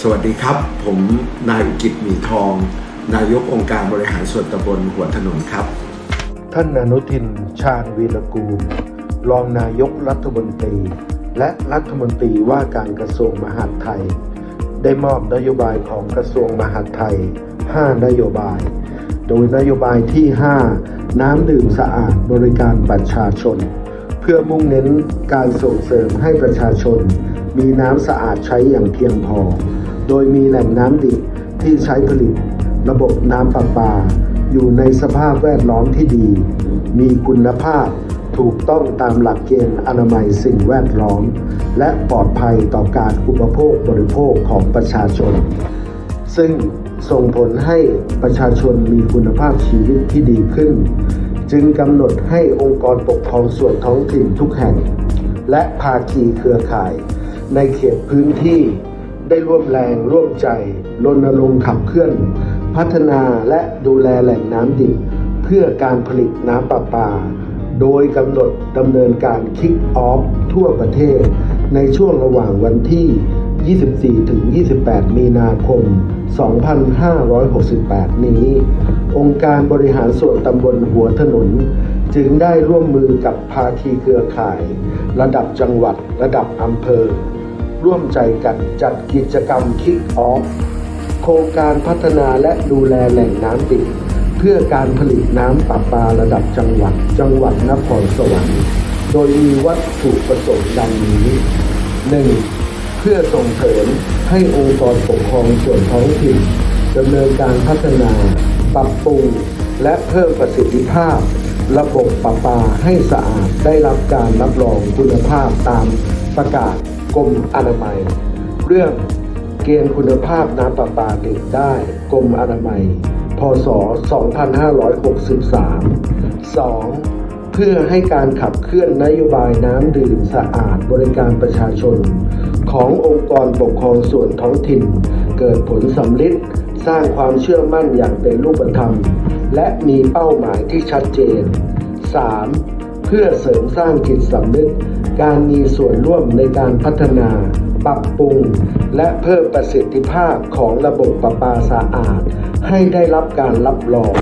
สวัสดีครับ ผมนายกิจหมีทอง นายกองค์การบริหารส่วนตำบลหัวถนนครับ ท่านอนุทินชาญวีรกูล รองนายกรัฐมนตรี และรัฐมนตรีว่าการกระทรวงมหาดไทย ได้มอบนโยบายของกระทรวงมหาดไทย 5 นโยบาย โดยนโยบายที่ 5 น้ำดื่มสะอาดบริการประชาชน เพื่อมุ่งเน้นการส่งเสริมให้ประชาชน มีน้ำสะอาดใช้อย่างเพียงพอ โดยมีแหล่งน้ำดิบที่ใช้ผลิต ระบบน้ำประปา อยู่ในสภาพแวดล้อมที่ดี มีคุณภาพถูกต้องตามหลักเกณฑ์อนามัยสิ่งแวดล้อม และปลอดภัยต่อการอุปโภคบริโภคของประชาชน ซึ่งส่งผลให้ประชาชนมีคุณภาพชีวิตที่ดีขึ้น จึงกำหนดให้องค์กรปกครองส่วนท้องถิ่นทุกแห่ง และภาคีเครือข่าย ในเขตพื้นที่ได้ร่วมแรงร่วมใจรณรงค์ขับเคลื่อน พัฒนาและดูแลแหล่งน้ำดิบ เพื่อการผลิตน้ำประปา โดยกำหนดดำเนินการคิกออฟทั่วประเทศ ในช่วงระหว่างวันที่ 24 ถึง 28 มีนาคม 2568 นี้ องค์การบริหารส่วนตำบลหัวถนน จึงได้ร่วมมือกับภาคีเครือข่าย ระดับจังหวัด ระดับอำเภอ ร่วมใจกันจัดกิจกรรมคิกออฟโครงการพัฒนาและดูแลแหล่งน้ำดิบเพื่อการผลิตน้ำประปาระดับจังหวัด จังหวัดนครสวรรค์ โดยมีวัตถุประสงค์ดังนี้ 1. เพื่อส่งเสริมให้องค์กรปกครองส่วนท้องถิ่นดำเนินการพัฒนา ปรับปรุง และเพิ่มประสิทธิภาพ ระบบประปาให้สะอาดได้รับการรับรองคุณภาพตามประกาศ กรมอนามัย เรื่องเกณฑ์คุณภาพน้ำประปาดื่มได้ กรมอนามัย พศ 2563 2. เพื่อให้การขับเคลื่อนนโยบายน้ำดื่มสะอาดบริการประชาชน ขององค์กรปกครองส่วนท้องถิ่น เกิดผลสำลิดสร้างความเชื่อมั่นอย่างเป็นรูปธรรม และมีเป้าหมายที่ชัดเจน 3. เพื่อเสริมสร้างจิตสำนึก การมีส่วนร่วมในการพัฒนา ปรับปรุง และเพิ่มประสิทธิภาพของระบบประปาสะอาด ให้ได้รับการรับรอง